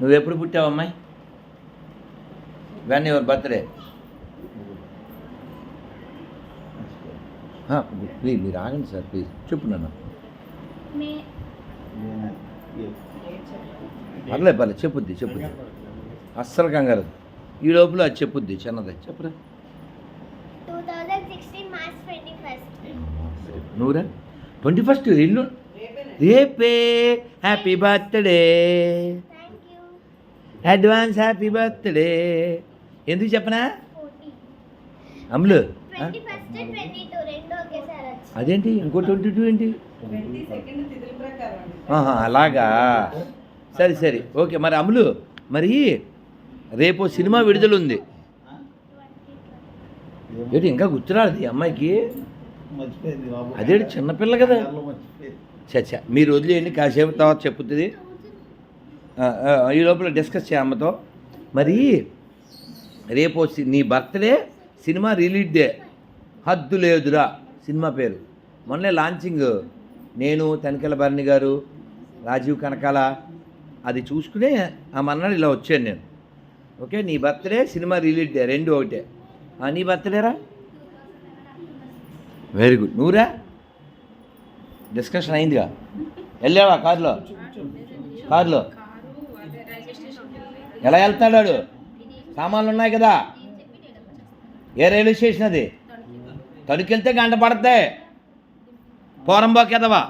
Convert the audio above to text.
నువ్వు ఎప్పుడు పుట్టావు అమ్మాయి వెన్ యువర్ బర్త్డే ప్లీజ్ మీరు ఆగండి సార్ ప్లీజ్ చెప్పు నన్ను. మే. పర్లేదు పర్లేదు చెప్పుద్ది చెప్పుద్ది. అస్సలు కంగారు ఈ లోపల అది చెప్పుద్ది చిన్నది. చెప్పురా? నువ్వురా ట్వంటీ ఫస్ట్ ఇల్లు రేపే happy birthday. Advance happy birthday. ఎందుకు చెప్పనా? అమ్ములు అదేంటి ఇంకో ట్వంటీ టూ ఏంటి? అలాగా. సరే సరే ఓకే మరి అమ్ములు మరి రేపు సినిమా విడుదల ఉంది ఏంటి ఇంకా గుర్తురాదు అమ్మాయికి? అదేంటి చిన్నపిల్ల కదా. చచ్చ మీరు వదిలేయండి కాసేపు తర్వాత చెప్పుతుంది ఈ లోపల డిస్కస్ చేయమ్మతో మరి రేపు సి- నీ బర్త్డే సినిమా రిలీజ్ డే. హద్దు లేదురా సినిమా పేరు. మొన్నే లాంచింగ్. నేను తనికెల భరణి గారు రాజీవ్ కనకాల అది చూసుకునే ఆ మన్నాడు ఇలా వచ్చాను నేను. ఓకే నీ బర్త్డే సినిమా రిలీజ్ డే రెండు ఒకటే. నీ బర్త్డేరా? Very good. నువ్వురా? డిస్కషన్ అయిందిగా. వెళ్ళావా కారులో? కారులో? ఎలా వెళ్తాడు వాడు? సామాన్లు ఉన్నాయి కదా. ఏ రైల్వే స్టేషన్ అది? తణుకెళ్తే గంట పడతాయి. పోరంబోకి ఎదవా?